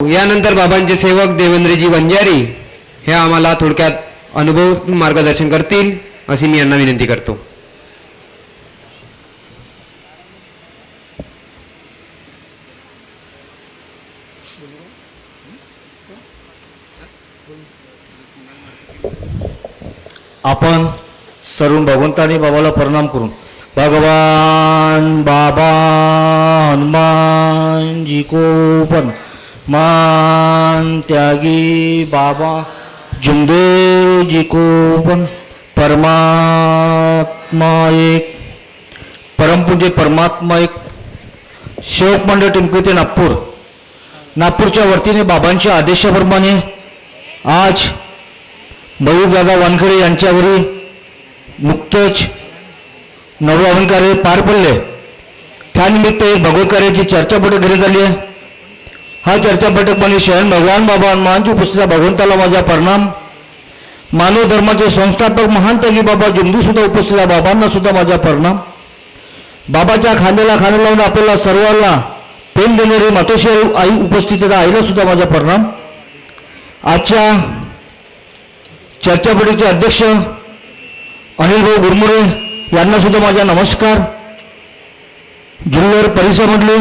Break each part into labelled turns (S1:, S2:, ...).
S1: यानंतर बाबांचे सेवक देवेंद्रजी वंजारी हे आम्हाला थोडक्यात अनुभव मार्गदर्शन करतील अशी मी यांना विनंती करतो.
S2: आपण सर्व भगवंतानी बाबाला प्रणाम करून भगवान त्यागी बाबा जुमदेव जी को पण परमात्मा एक परमपुंजे परमात्मा एक. शेवक मंडळ टिंकू ते नागपूर. नागपूरच्या वतीने बाबांच्या आदेशाप्रमाणे आज मयूरदादा वानखडे यांच्यावरी नुकतंच नवरावन कार्य पार पडले. त्यानिमित्त एक भगवत कार्याची चर्चा पुढे घरी झाली आहे. हा चर्चा बैठकमध्ये शरण भगवान बाबा हनुमानची उपस्थित भगवंताला माझा प्रणाम. मानव धर्माचे संस्थापक महान तगी बाबा जुंदू सुद्धा उपस्थित बाबांना सुद्धा माझा परिणाम. बाबाच्या खांद्याला खांदा लावून आपल्याला सर्वांना प्रेम देणारी मातोश्री आई उपस्थित आईला सुद्धा माझा परिणाम. आजच्या चर्चापटीचे अध्यक्ष अनिल भाऊ गुरमुरे यांना सुद्धा माझा नमस्कार. जुन्नर परिसरामधले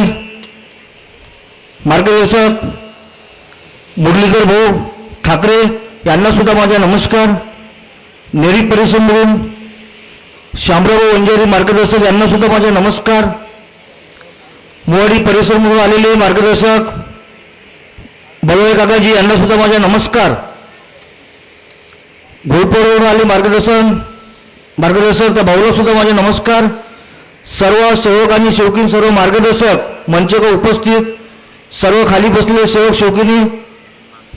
S2: मार्गदर्शक मुरलीधर भाऊ ठाकरे यांना सुद्धा माझा नमस्कार. नेरी परिसरमधून शामराव वंजारी मार्गदर्शक यांना सुद्धा माझा नमस्कार. मोवाडी परिसरमधून आलेले मार्गदर्शक बळवळे काकाजी यांना सुद्धा माझा नमस्कार. घोडपोडवरून आले मार्गदर्शन मार्गदर्शक त्या भाऊला सुद्धा माझे नमस्कार. सर्व सेवक आणि सेवकीन सर्व मार्गदर्शक मंचक उपस्थित सर्व खाली बसलेले सेवक सेवकिनी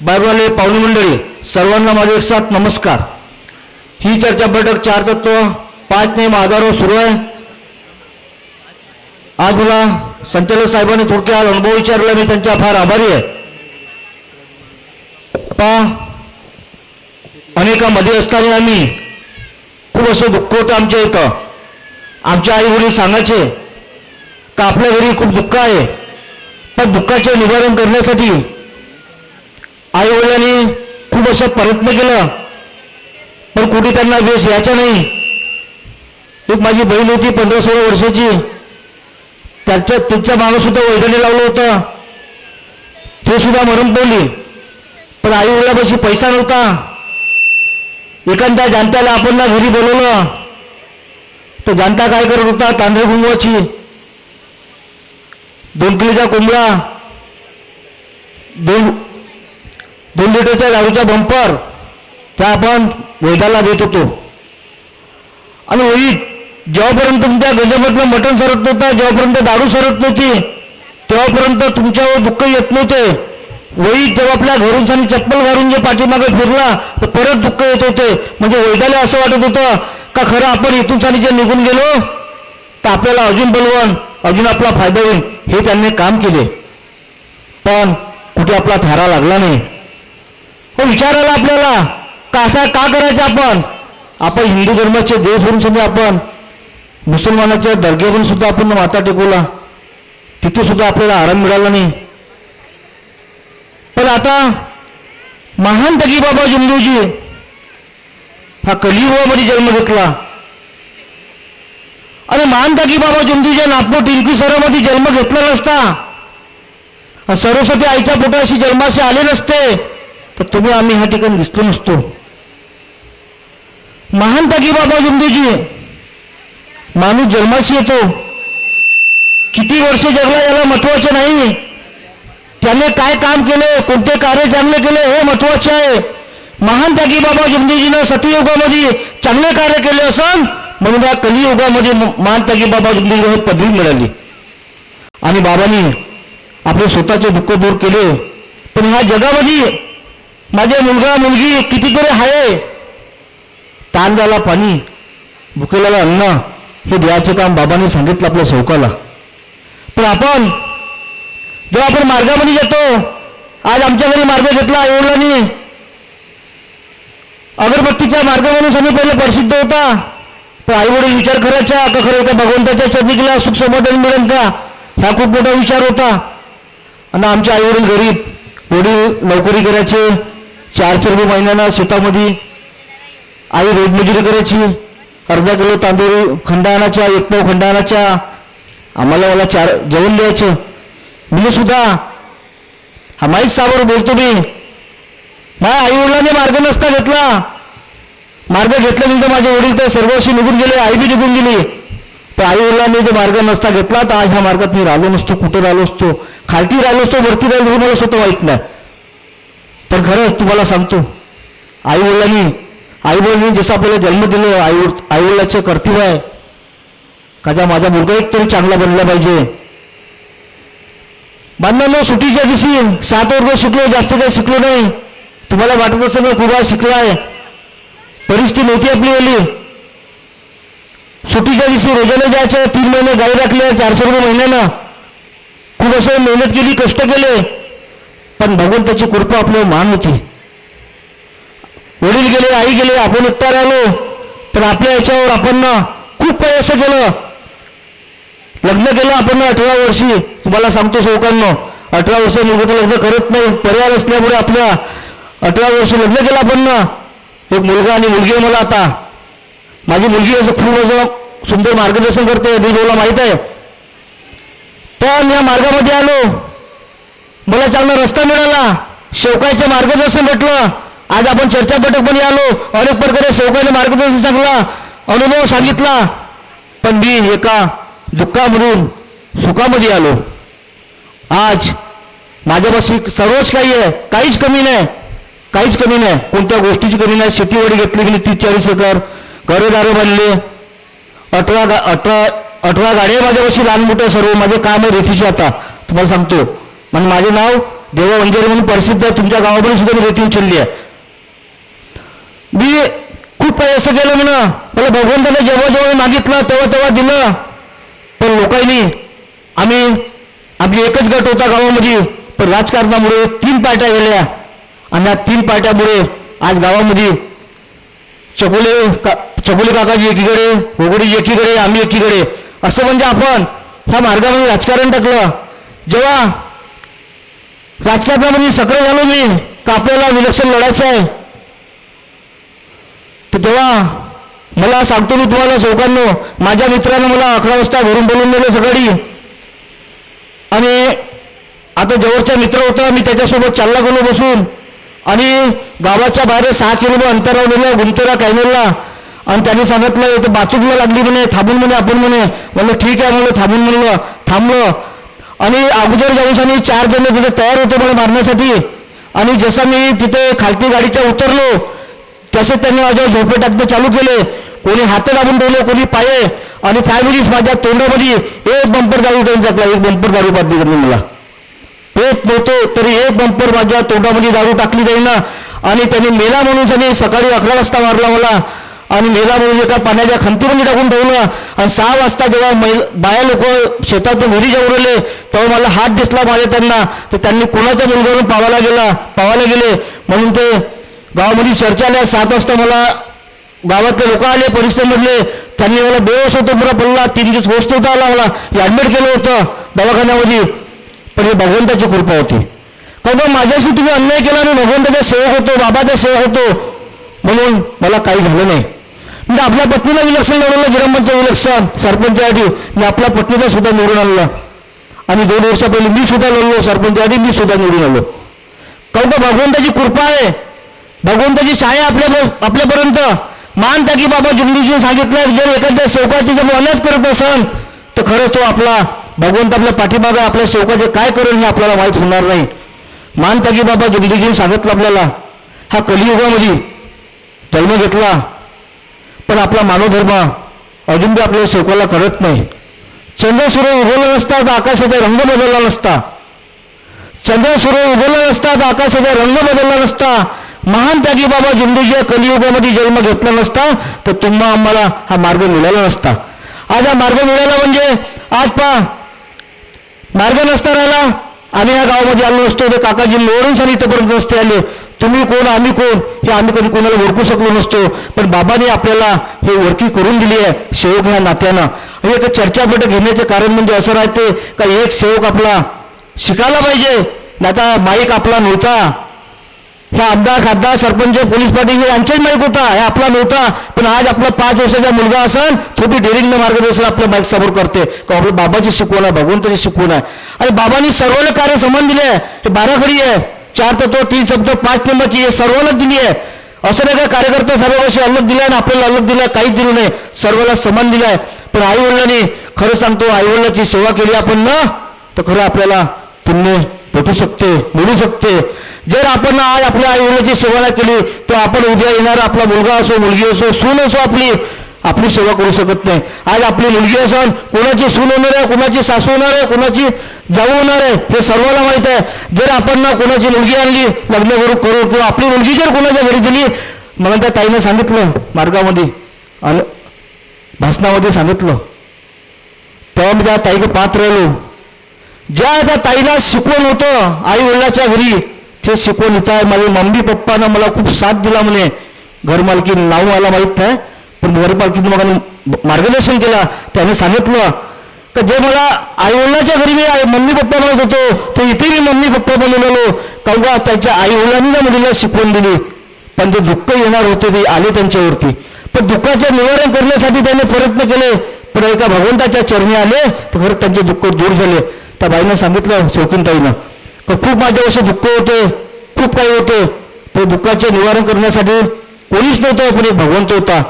S2: बायबाले पाहुणे मंडळी सर्वांना माझे एक साथ नमस्कार. ही चर्चा बैठक चार तत्व पाच नेम आधारावर सुरू आहे. आज मला संचालक साहेबांनी थोडक्यात अनुभव विचारला मी त्यांचा फार आभारी आहे. पा अनेकामध्ये असताना आम्ही खूप असं दुःख होतं आमच्या इथं. आमच्या आई वडील सांगायचे का आपल्या घरी खूप दुःख आहे? त्या दुःखाचे निवारण करण्यासाठी आई वडिलांनी खूप असं प्रयत्न केला. पण कुठे त्यांना वेश यायचा नाही. एक माझी बहीण होती पंधरा सोळा वर्षाची. त्याच्या तिच्या मागं सुद्धा लावलं होतं. ते सुद्धा मरण पावली. पण आई वडिलापाशी पैसा नव्हता. एखाद्या जाणत्याला आपण ना घरी बोलवलं. तो जाणता काय करत होता? तांदळे गुंगवाची दोन किलोच्या कोंबड्या दोन दोन लिटरच्या गाडीचा बंपर त्या आपण वैदाला देत होतो. आणि वही जेव्हापर्यंत तुमच्या गंजामधलं मटण सरत नव्हतं जेव्हापर्यंत दारू सरत नव्हती तेव्हापर्यंत तुमच्यावर दुःख येत नव्हते. वही जेव्हा आपल्या घरून आणि चप्पल घालून जे पाठीमागे फिरला तर परत दुःख येत होते. म्हणजे वैदाला असं वाटत होतं का खरं आपण इथून आणि जे निघून गेलो? तर आपल्याला अजून बलवण अजून आपला फायदा होईल. हे त्यांनी काम केले. पण कुठे आपला थारा लागला नाही. हो विचार आला आपल्याला का असा का करायचं आपण? आपण हिंदू धर्माचे देव सोडून सुद्धा आपण मुसलमानाच्या दर्ग्यावरून सुद्धा आपण माता टेकवला. तिथे सुद्धा आपल्याला आराम मिळाला नाही. पण आता महान तगी बाबा जुंदूजी हा कलियुगामध्ये जन्म घेतला. अरे मानता की बाबा जुंदूच्या नागपूर टिंकू सरामध्ये जन्म घेतला नसता. सरस्वती आईच्या पोटाशी जन्माशी आले नसते. तर तुम्ही आम्ही ह्या ठिकाणी दिसलो नसतो. महानता की बाबा जुंदूजी माणूस जन्माशी येतो. किती वर्ष जगला याला महत्त्वाचे नाही. त्याने काय काम केले कोणते कार्य चांगले केले हे महत्त्वाचे आहे. महान त्यागी बाबा जुमदीजीनं सतयुगामध्ये चांगले कार्य केले असं म्हणून या कलियुगामध्ये मान महान त्यागी बाबा हे पदवी मिळाली. आणि बाबांनी आपले स्वतःचे दुःख दूर केले. पण ह्या जगामध्ये माझे मुलगा मुलगी कितीतरी आहे. ताण झाला पाणी भुकेला अन्न हे द्यायचं काम बाबाने सांगितलं आपल्या सौकाला पण आपण जेव्हा आपण मार्गामध्ये जातो आज आमच्या घरी मार्ग घेतला एवढा अगरबत्तीचा मार्ग म्हणून आम्ही पहिले प्रसिद्ध होता. पण आईवडील विचार करायचा का खरं का भगवंताच्या चरणीला सुख समाधान मिळेल का? ह्या खूप मोठा विचार होता. आणि आमचे आईवडील गरीब नोकरी करायचे चारशे रुपये महिन्यानं शेतामध्ये. आई रोजमजुरी करायची अर्धा किलो तांदूळ खंडाणाच्या एक पाव खंडाणाच्या आम्हाला मला चार जेवण द्यायचं. मी सुद्धा हा माईक सावर बोलतो मी. माझ्या आई वडिलांनी मार्ग नसता घेतला. मार्ग घेतल्यानंतर माझे वडील तर सर्वशी निघून गेले आई बी निघून गेली. तर आई वडिलांनी जो मार्ग नसता घेतला तर आज ह्या मार्गात मी राहिलो नसतो कुठं राहिलो असतो? खालती राहिलो असतो वरती राहिलो हे मला स्वतः माहीत नाही. पण खरंच तुम्हाला सांगतो. आई वडिलांनी आई वडिलांनी जसं आपल्याला जन्म दिलं आई आई वडिलाचं कर्तव्य आहे. का त्या माझा मुलगा एक तरी चांगला बनला पाहिजे. बांधवांनो सुट्टीच्या दिवशी सात वर्ग शिकलो जास्त काही शिकलो नाही. तुम्हाला वाटत असेल ना खूप आहे. परिस्थिती नव्हती आपली ओली. सुट्टीच्या दिवशी रोजाने जायचं तीन महिने गाई राखले चारशे रुपये महिन्यानं. खूप असं मेहनत केली कष्ट केले. पण भगवंताची कृपा आपल्यावर मान होती. वडील गेले आई गेले आपण एकटा राहिलो. पण आपल्या याच्यावर आपण ना खूप असं केलं. लग्न केलं आपण अठरा वर्षी. तुम्हाला सांगतो शौकांनो अठरा वर्ष मुलगा लग्न करत नाही पर्याय असल्यामुळे आपल्या अठरा वर्ष लग्न केलं आपण. ना एक मुलगा आणि मुलगी आहे मला आता. माझी मुलगी असं खूप असं सुंदर मार्गदर्शन करते मी बोला माहीत आहे. पण या मार्गामध्ये आलो. मला चांगला रस्ता मिळाला. शेवकायचं मार्गदर्शन भेटलं. आज आपण चर्चा बैठकमध्ये आलो. अनेक प्रकारे शेवकाने मार्गदर्शन सांगला अनुभव सांगितला. पण मी एका दुःखामधून सुखामध्ये आलो. आज माझ्यापाशी सर्वच काही आहे. काहीच कमी नाही. काहीच कमी नाही. कोणत्या गोष्टीची कमी नाही. शेतीवाडी घेतली गेली तीस चाळीस एकर. घरोदारं बांधले. अठरा गा अठरा अठरा गाड्या माझ्यापाशी लहान मोठं सर्व. माझे काम आहे रेतीचे आता. तुम्हाला सांगतो. म्हणजे माझे नाव देवा वंजारी म्हणून प्रसिद्ध आहे. तुमच्या गावामध्ये सुद्धा मी रेती उचलली आहे. मी खूप काही असं केलं म्हणा. मला भगवंताने जेव्हा जेव्हा मागितलं तेव्हा तेव्हा दिलं. पण लोकांनी आम्ही आमची एकच गट होता गावामध्ये. पण राजकारणामुळे तीन पार्ट्या गेल्या. आणि या तीन पार्ट्यामुळे आज गावामध्ये चकोले का चकोले काकाजी एकीकडे होगडी एकीकडे आम्ही एकीकडे असं म्हणजे आपण ह्या मार्गामध्ये राजकारण टाकलं. जेव्हा राजकारणामध्ये सक्रिय झालो मी का आपल्याला विलक्षण लढायचं आहे? तर तेव्हा मला सांगतो मी तुम्हाला चौकांनो माझ्या मित्रानं मला अकरा वाजता घरून बोलून दिलं सकाळी. आणि आता जवळचा मित्र होता मी त्याच्यासोबत चालला गेलो बसून. आणि गावाच्या बाहेर सहा किलोमीटर अंतरावर नेलं गुंतेरा कॅनेलला आणि त्यांनी सांगितलं इथं बाथरूमला लागली म्हणे थांबून म्हणे आपण म्हणे. म्हणलं ठीक आहे म्हणलं थांबून म्हणलं थांबलं. आणि अगोदर जाऊन चार जण तिथे तयार होते मला मारण्यासाठी. आणि जसं मी तिथे खालती गाडीच्या उतरलो तसे त्यांनी माझ्या झोपे टाकणं चालू केले. कोणी हात दाबून ठेवले कोणी पाये. आणि फॅमिलीज माझ्या तोंडामध्ये एक बंपर दारू टाकून टाकला एक बंपर दारू पाडली मला. येत नव्हतो तरी एक बंपर माझ्या तोंडामध्ये दारू टाकली जाईना. आणि त्यांनी मेला म्हणून त्यांनी सकाळी अकरा वाजता मारला मला. आणि मेला म्हणून एका पाण्याच्या खंतीमध्ये टाकून ठेवलं. आणि सहा वाजता जेव्हा मैल बाया लोक शेतातून घरी जाऊ राहिले तेव्हा मला हात दिसला माझ्या त्यांना. तर त्यांनी कोणाच्या मुलगावरून पावायला गेला पावायला गेले. म्हणून ते गावामध्ये चर्चा आल्या. सात वाजता मला गावातले लोक आले परिसरमधले त्यांनी मला बेहोश होतो पुरा पडला तीन दिवस होस्त होता आला मला. ॲडमिट केलं होतं दवाखान्यामध्ये. पण हे भगवंताची कृपा होती. कारण का माझ्याशी तुम्ही अन्याय केला आणि भगवंताचा सेवक होतो बाबाचा सेवक होतो म्हणून मला काही झालं नाही. म्हणजे आपल्या पत्नीला विलक्षण निवडलं ग्रामपंचायत विलक्षण आधी मी आपल्या पत्नीला सुद्धा निवडून आणलं. आणि दोन वर्षापहिले मी सुद्धा लढलो सरपंचासाठी मी सुद्धा निवडून आलो. कारण का भगवंताची कृपा आहे. भगवंताची छाया आपल्या आपल्यापर्यंत. मान टाकी बाबा जुगडीजी सांगितलं जर एखाद्या सेवकाची जर अनाज करत असेल तर खरंच तो आपला भगवंत आपल्या पाठीमागं आपल्या सेवकाचे काय करेल हे आपल्याला माहीत होणार नाही? मान टाकी बाबा जुगडीजीने सांगितलं आपल्याला हा कलियुगामध्ये जन्म घेतला पण आपला मानवधर्म अजून बी आपल्या सेवकाला कळत नाही. चंद्र सूर्य उगवला नसता तर आकाशाचा रंग बदलला नसता. चंद्र सूर्य उगवला नसता तर आकाशाचा रंग बदलला नसता. महान त्यागी बाबा जिंदगीच्या कलियुगामध्ये जन्म घेतला नसता तर तुम्हा आम्हाला हा मार्ग मिळाला नसता. आज हा मार्ग मिळाला म्हणजे आज पहा मार्ग नसता राहिला. आम्ही या गावामध्ये आलो नसतो. तर काकाजी लोळून सण इथंपर्यंत नसते आले. तुम्ही कोण? आम्ही कोण? हे आम्ही कधी कोणाला ओळखू शकलो नसतो. पण बाबाने आपल्याला हे ओळखी करून दिली आहे सेवक ह्या नात्यानं. एक चर्चा बैठक घेण्याचे कारण म्हणजे असं राहते का एक सेवक आपला शिकायला पाहिजे. नाही माईक आपला नव्हता. हे आमदार खासदार सरपंच पोलीस पाटील हे यांच्याच माहीत होता. हे आपला नव्हता. पण आज आपला पाच वर्षाचा मुलगा असेल थोडी डेअरिंगनं मार्गदर्शन आपल्या माईक समोर करते का आपल्या बाबाची शिकवण आहे भगवंताची शिकवण आहे. आणि बाबांनी सर्वांना कार्य समान दिले आहे. हे बाराखडी आहे. चार तत्व तीन शब्द पाच नंबरची हे सर्वांनाच दिली आहे. असं नाही का कार्यकर्ता सर्वांशी अलग दिला आणि आपल्याला अलग दिला काहीच दिलं नाही. सर्वांना समान दिलाय पण आई वडिलांनी खरं सांगतो आई वडिलांची सेवा केली आपण ना तर खरं आपल्याला पुण्य भेटू शकते मिळू शकते. जर आपण आज आपल्या आईवडिलाची सेवा नाही केली तर आपण उद्या येणारा आपला मुलगा असो मुलगी असो सून असो आपली. आपली सेवा करू शकत नाही. आज आपली मुलगी असेल कोणाची सून होणार आहे कोणाची सासू होणार आहे कोणाची जाऊ होणार आहे हे सर्वांना माहीत आहे. जर आपण ना कोणाची मुलगी आणली लग्न करू करू किंवा आपली मुलगी जर कोणाच्या घरी दिली मला त्या ताईनं सांगितलं मार्गामध्ये आणि भाषणामध्ये सांगितलं तेव्हा मी त्या ताईक पाहत राहिलो. ज्या त्या ताईला शिकवण होतं आई वडिलाच्या घरी ते शिकवून इथं आहे. माझे मम्मी पप्पानं मला खूप साथ दिला म्हणे. घरमालकी नाव मला माहीत नाही. पण घरमालकीनं मला मार्गदर्शन केला. त्याने सांगितलं. तर जे मला आईवडिलाच्या घरी मी आई- मम्मी पप्पा म्हणत होतो ते इथे मी मम्मी पप्पा बनवलेलो आलो. का? त्याच्या आईवडिलांनी ना मुलीला शिकवून दिली. पण ते दुःख येणार होते ते आले त्यांच्यावरती. पण दुःखाचे निवारण करण्यासाठी त्याने प्रयत्न केले. पण एका भगवंताच्या चरणी आले तर खरं त्यांचे दुःख दूर झाले. त्या बाईनं सांगितलं शौकीनताईनं तर खूप माझ्या असे दुःख होते खूप काही होते. ते दुःखाचे निवारण करण्यासाठी कोणीच नव्हतं पण एक भगवंत होता.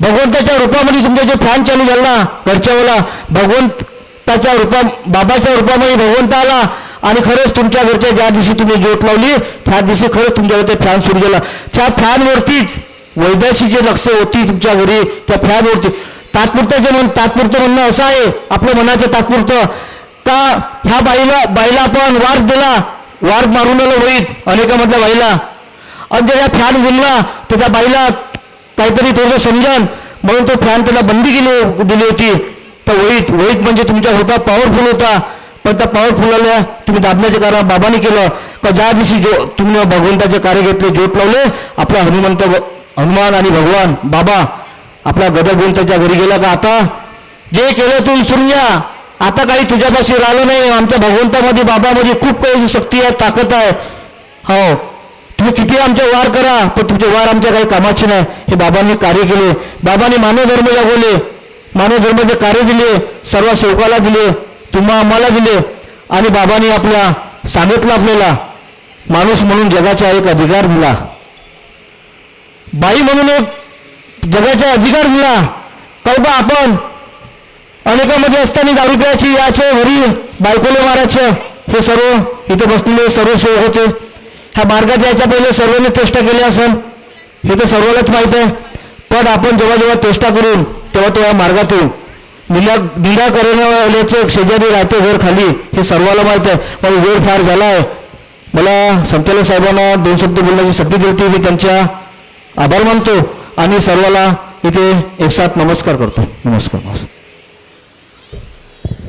S2: भगवंताच्या रूपामध्ये तुमचा जो फॅन चालू झाला ना घरच्यावाला भगवंताच्या रूपा बाबाच्या रूपामध्ये भगवंत आला आणि खरंच तुमच्या घरच्या ज्या दिवशी तुम्ही ज्योत लावली त्या दिवशी खरंच तुमच्यावर ते फॅन सुरू झाला. त्या फॅनवरतीच वैद्याशी जे लक्ष होती तुमच्या घरी त्या फॅनवरती तात्पुरतं जे म्हण तात्पुरतं म्हणणं असं आहे आपलं मनाचं तात्पुरतं. का ह्या बाईला बाईला आपण वार दिला. वार मारून आलो वहीत अनेकामधल्या बाईला. आणि त्याला या फॅन गुंजला त्याच्या बाईला काहीतरी थोडं समजन. म्हणून तो फॅन त्याला बंदी केली दिली होती. तर वहीत वहीत म्हणजे तुमच्या होता पॉवरफुल होता. पण त्या पॉवरफुलाला तुम्ही दाबण्याचे कारण बाबांनी केलं. का ज्या दिवशी जो तुम्ही भगवंताचे कार्य घेतले जोत लावले आपला हनुमंत हनुमान आणि भगवान बाबा आपला गदगवंताच्या घरी गेला का आता? जे केलं तू विसरून घ्या आता काही तुझ्यापाशी राहिलं नाही आमच्या भगवंतामध्ये बाबामध्ये खूप काही शक्ती आहे ताकद आहे. हो. तुम्ही किती आमचे वार करा पण तुमचे वार आमच्या काही कामाचे नाही. हे बाबांनी कार्य केले. बाबांनी मानव धर्म जगवले. मानव धर्माचे कार्य दिले सर्व सेवकाला दिले तुम्हा आम्हाला दिले. आणि बाबांनी आपल्या सांगितलं आपल्याला माणूस म्हणून जगाचा एक अधिकार दिला. बाई म्हणून एक जगाचा अधिकार दिला. कल्पा आपण अनेकामध्ये असताना दारू प्यायची याचे वरी बायकोले मारायचं. हे सर्व इथे बसलेले सर्व सेवक होते. ह्या मार्गात यायच्या पहिले सर्वांनी चेष्टा केली असेल हे तर सर्वांनाच माहीत आहे. पण आपण जेव्हा जेव्हा चेष्टा करून तेव्हा तेव्हा मार्गात येऊ दिला निराकरणाचे शेजारी राहते घर खाली हे सर्वाला माहीत आहे. पण वेळ फार झाला आहे मला संचालक साहेबांना दोन शब्द बोलण्याची संधी दिली मी त्यांच्या आभार मानतो आणि सर्वाला इथे एक साथ नमस्कार करतो. नमस्कार नमस्कार.